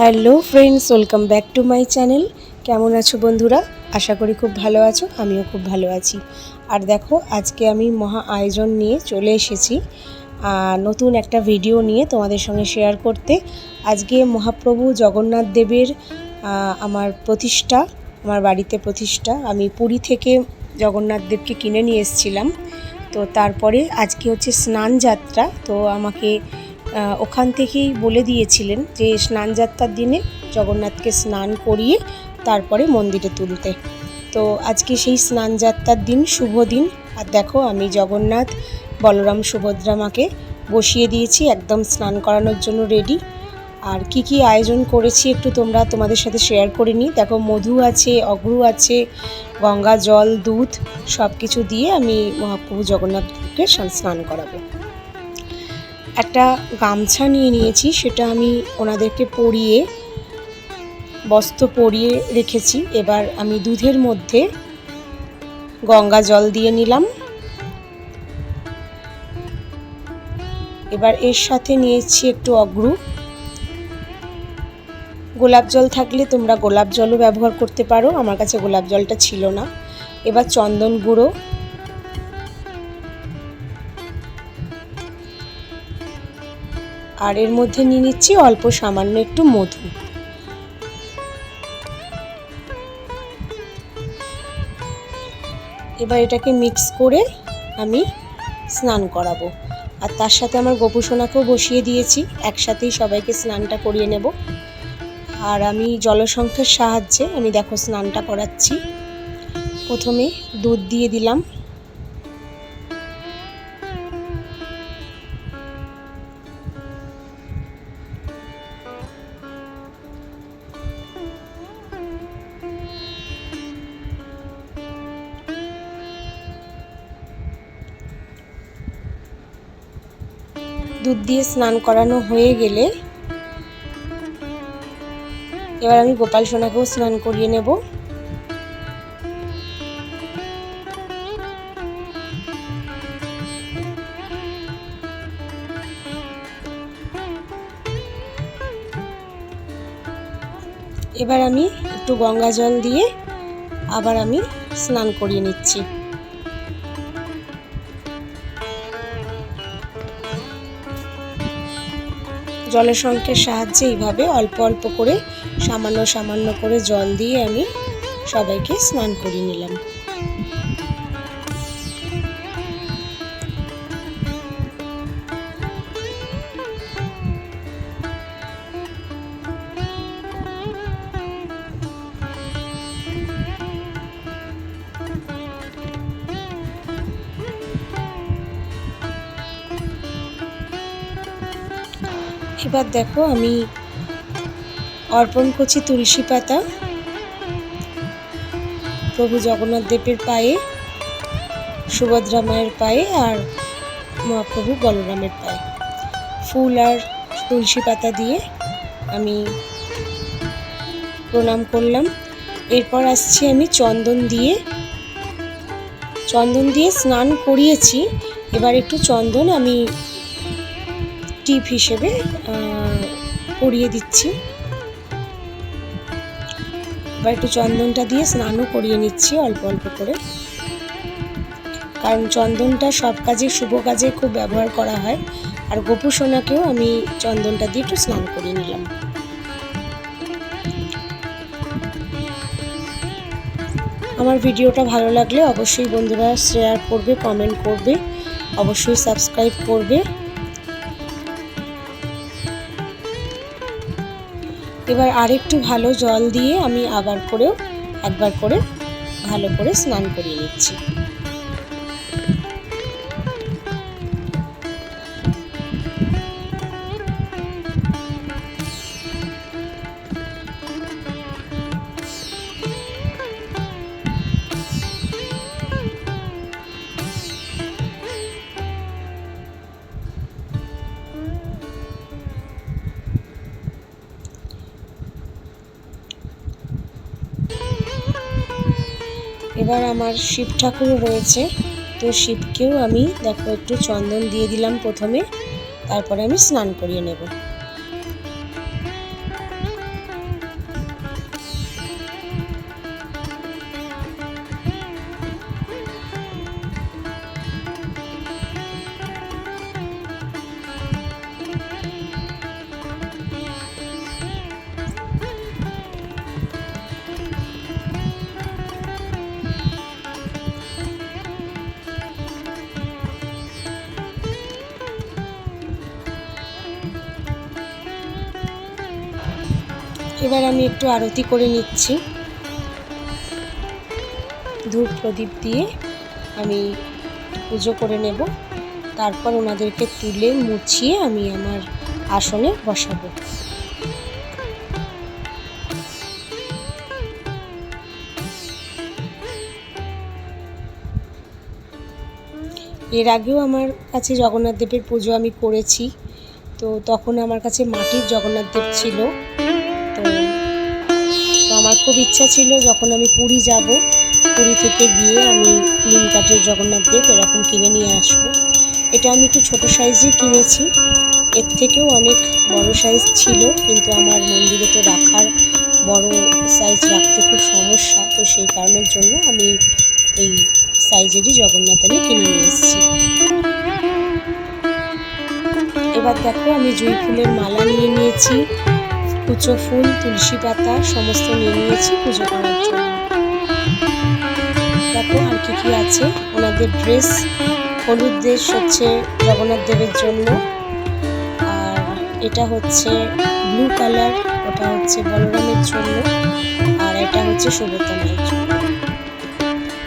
Hello friends, welcome back to my channel. কেমন আছো বন্ধুরা? আশা করি খুব ভালো আছো, আমিও খুব ভালো আছি। আর দেখো, আজকে আমি মহা আয়োজন নিয়ে চলে এসেছি। নতুন একটা ভিডিও নিয়ে তোমাদের সঙ্গে শেয়ার করতে। আজকে মহাপ্রভু জগন্নাথ দেবের আমার প্রতিষ্ঠা, আমার বাড়িতে প্রতিষ্ঠা। আমি পুরী থেকে জগন্নাথ দেবকে কিনে নিয়ে এসেছিলাম। তো তারপরে আজকে হচ্ছে স্নান যাত্রা তো আমাকে ওখান থেকেই বলে দিয়েছিলেন যে স্নান যাত্রার দিনে জগন্নাথকে স্নান করিয়ে তারপরে মন্দিরে তুলতে। তো আজকে সেই স্নান যাত্রার দিন শুভ দিন। আর দেখো, আমি জগন্নাথ বলরাম সুভদ্রা মাকে বসিয়ে দিয়েছি, একদম স্নান করানোর জন্য রেডি আর কি কি আয়োজন করেছি একটু তোমরা তোমাদের সাথে শেয়ার করে নিই। দেখো, মধু আছে, অগ্রু আছে, গঙ্গা, জল, দুধ সব কিছু দিয়ে আমি মহাপ্রভু জগন্নাথকে স্নান করাবো। একটা গামছা নিয়ে নিয়েছি, সেটা আমি ওনাদেরকে পরিয়ে, বস্ত্র পরিয়ে রেখেছি। এবার আমি দুধের মধ্যে গঙ্গা জল দিয়ে নিলাম। এবার এর সাথে নিয়েছি একটু অগ্রু। গোলাপ জল থাকলে তোমরা গোলাপ জলও ব্যবহার করতে পারো, আমার কাছে গোলাপ জলটা ছিল না। এবার চন্দন গুঁড়ো। আর এর মধ্যে নিয়ে নিচ্ছি অল্প সামান্য একটু মধু। এবার এটাকে মিক্স করে আমি স্নান করাবো। আর তার সাথে আমার গোপুসোনাকেও বসিয়ে দিয়েছি। একসাথেই সবাইকে স্নানটা করিয়ে নেব। আর আমি জলসংখ্যার সাহায্যে আমি দেখো স্নানটা করাচ্ছি। প্রথমে দুধ দিয়ে দিলাম। দুধ দিয়ে স্নান করানো হয়ে গেলে এবার আমি গোপাল সোনাকেও স্নান করিয়ে নেব। এবার আমি একটু গঙ্গা জল দিয়ে আবার আমি স্নান করিয়ে নিচ্ছি। জলসংখ্যার সাহায্যে এইভাবে অল্প অল্প করে, সামান্য সামান্য করে জল দিয়ে আমি সবাইকে স্নান করিয়ে নিলাম। এবার দেখো আমি অর্পণ করছি তুলসী পাতা। প্রভু জগন্নাথ দেবের পায়ে, সুভদ্রা মায়ের পায়ে আর মহাপ্রভু বলরামের পায়ে। ফুল আর তুলসী পাতা দিয়ে আমি প্রণাম করলাম। এরপর আসছি আমি চন্দন দিয়ে। চন্দন দিয়ে স্নান করিয়েছি। এবার একটু চন্দন আমি টিপ হিসেবে পরিয়ে দিচ্ছি। এবার একটু চন্দনটা দিয়ে স্নানও করিয়ে নিচ্ছি অল্প অল্প করে। কারণ চন্দনটা সব কাজে, শুভ কাজে খুব ব্যবহার করা হয়। আর গোপু সোনাকেও আমি চন্দনটা দিয়ে একটু স্নান করিয়ে নিলাম। আমার ভিডিওটা ভালো লাগলে অবশ্যই বন্ধুরা শেয়ার করবে কমেন্ট করবে, অবশ্যই সাবস্ক্রাইব করবে। এবার আরেকটু ভালো জল দিয়ে আমি আবার করেও একবার করে ভালো করে স্নান করিয়ে নিচ্ছি। এবার আমার শিব ঠাকুর রয়েছে। তো শিবকেও আমি, দেখো, একটু চন্দন দিয়ে দিলাম প্রথমে। তারপরে আমি স্নান করিয়ে নেব। এবার আমি একটু আরতি করে নিচ্ছি। ধূপ প্রদীপ দিয়ে আমি পুজো করে নেব। তারপর ওনাদেরকে তুলে মুছিয়ে আমি আমার আসনে বসাবো। এর আগেও আমার কাছে জগন্নাথ দেবের পুজো আমি করেছি। তো তখন আমার কাছে মাটির জগন্নাথ দেব ছিল। আমার খুব ইচ্ছা ছিল যখন আমি পুরী যাব, পুরী থেকে গিয়ে আমি নিম কাঠের জগন্নাথ দেব এরকম কিনে নিয়ে আসব। এটা আমি একটু ছোটো সাইজই কিনেছি, এর থেকেও অনেক বড় সাইজ ছিল, কিন্তু আমার মন্দিরে তো রাখার বড় সাইজ রাখতে খুব সমস্যা, তো সেই কারণের জন্য আমি এই সাইজেরই জগন্নাথ আমি কিনে নিয়ে এসেছি। এবার দেখো আমি জুঁই ফুলের মালা নিয়ে নিয়েছি কুচো ফুল, তুলসী পাতা, সমস্ত নিয়ে নিয়েছি পুজো করার জন্য। দেখো আর কি কি আছে। ওনাদের ড্রেস হলুদ ড্রেস হচ্ছে জগন্নাথ দেবের জন্য। আর এটা হচ্ছে ব্লু কালার ওটা হচ্ছে বলরামের জন্য। আর এটা হচ্ছে সুব্রত মায়ের জন্য।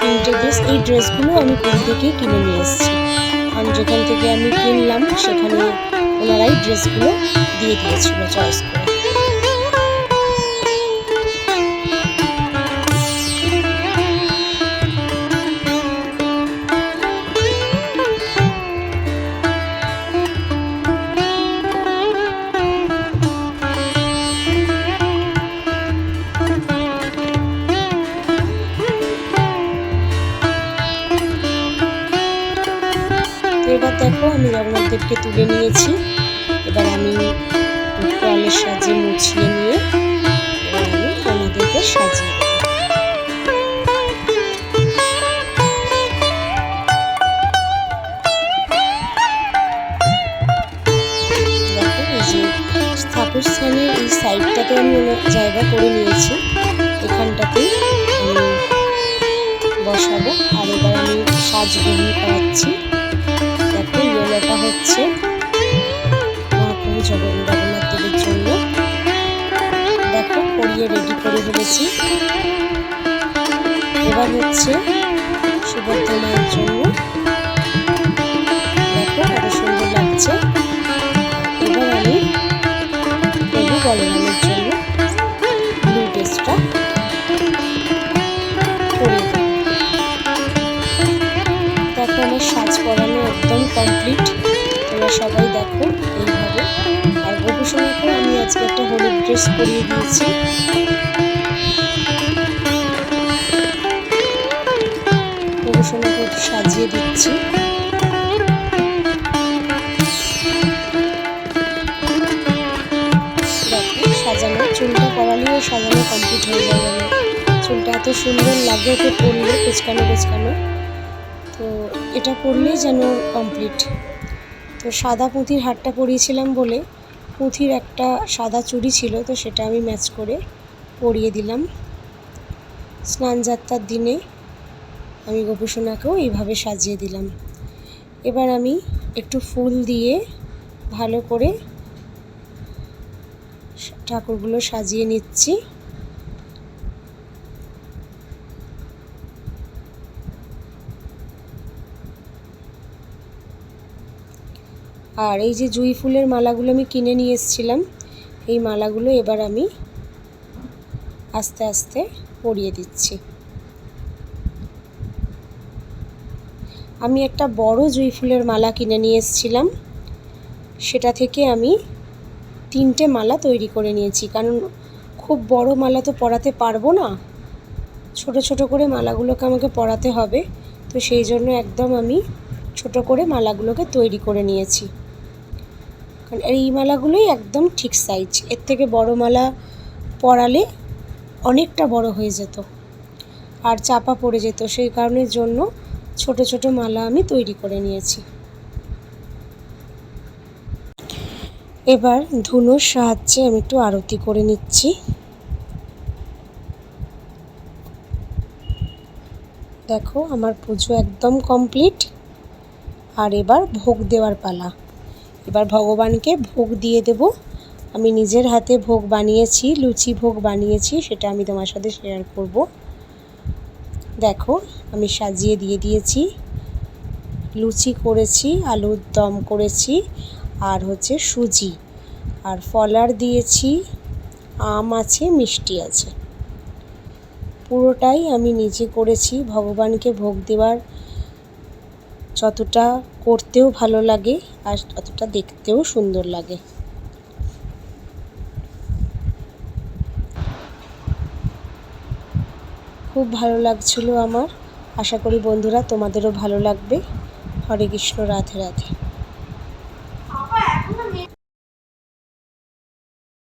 তিনটে ড্রেস এই ড্রেসগুলো আমি পুরী থেকেই কিনে নিয়ে এসেছি? কারণ যেখান থেকে আমি কিনলাম, সেখানে ওনারাই ড্রেসগুলো দিয়ে দিয়েছিল চয়েস করে। এবার দেখো আমি জগন্নাথ দেবকে তুলে নিয়েছি। এবার আমি তোয়ালের সাহায্যে মুছিয়ে নিয়ে এবার আমি ওনাদেরকে সাজিয়ে ঠাকুর স্থানের এই সাইডটাতে আমি ওনার জায়গা করে নিয়েছি। এখানটাতেই বসাবো। আর এবার আমি সাজ গ্রহণ করাচ্ছি হচ্ছে। মহাপ্রভু জগন জগন্নাথ দেবের জন্য। দেখো পরিয়ে রেডি করে ফেলেছি। এবার হচ্ছে সুভদ্রা মায়ের জন্য। দেখো কত সুন্দর লাগছে। এবার আমি প্রভু বলরামের জন্য ব্লু ড্রেসটা দেবো। দেখো সাজ পরানো একদম কমপ্লিট সবাই দেখো এইভাবে। আর গোপুসোনাকেও আমি আজকে একটা হলুদ ড্রেস পরিয়ে দিয়েছি। গোপুসোনাকে সাজিয়ে দিচ্ছি। সাজানো, চুলটা পরালেও সাজানো কমপ্লিট হয়ে যাবে চুলটা এত সুন্দর লাগে ওকে পরলে, কুচকানো কুচকানো। তো এটা পরলেই যেন কমপ্লিট তো সাদা পুঁথির হারটা পরিয়েছিলাম বলে পুঁথির একটা সাদা চুড়ি ছিল, তো সেটা আমি ম্যাচ করে পরিয়ে দিলাম। স্নান যাত্রার দিনে আমি গোপুসোনাকেও এইভাবে সাজিয়ে দিলাম। এবার আমি একটু ফুল দিয়ে ভালো করে ঠাকুরগুলো সাজিয়ে নিচ্ছি। আর এই যে জুঁই ফুলের মালাগুলো আমি কিনে নিয়ে এসেছিলাম, এই মালাগুলো এবার আমি আস্তে আস্তে পরিয়ে দিচ্ছি। আমি একটা বড় জুঁই ফুলের মালা কিনে নিয়ে এসেছিলাম, সেটা থেকে আমি তিনটে মালা তৈরি করে নিয়েছি, কারণ খুব বড় মালা তো পরাতে পারব না। ছোট ছোট করে মালাগুলোকে আমাকে পরাতে হবে, তো সেই জন্য একদম আমি ছোট করে মালাগুলোকে তৈরি করে নিয়েছি। কারণ এই মালাগুলোই একদম ঠিক সাইজ এর থেকে বড় মালা পরালে অনেকটা বড় হয়ে যেত আর চাপা পড়ে যেত। সেই কারণের জন্য ছোট ছোট মালা আমি তৈরি করে নিয়েছি। এবার ধুনোর সাহায্যে আমি একটু আরতি করে নিচ্ছি। দেখো, আমার পুজো একদম কমপ্লিট আর এবার ভোগ দেওয়ার পালা। এবার ভগবানকে ভোগ দিয়ে দেব। আমি নিজের হাতে ভোগ বানিয়েছি, লুচি ভোগ বানিয়েছি, সেটা আমি তোমার সাথে শেয়ার করব। দেখো, আমি সাজিয়ে দিয়ে দিয়েছি। লুচি করেছি, আলুর দম করেছি, আর হচ্ছে সুজি। আর ফলার দিয়েছি, আম আছে, মিষ্টি আছে। পুরোটাই আমি নিজে করেছি। ভগবানকে ভোগ দেওয়ার যতটা করতেও ভালো লাগে আর ততটা দেখতেও সুন্দর লাগে। খুব ভালো লাগছিল আমার। আশা করি বন্ধুরা তোমাদেরও ভালো লাগবে। হরে কৃষ্ণ, রাধে রাধে।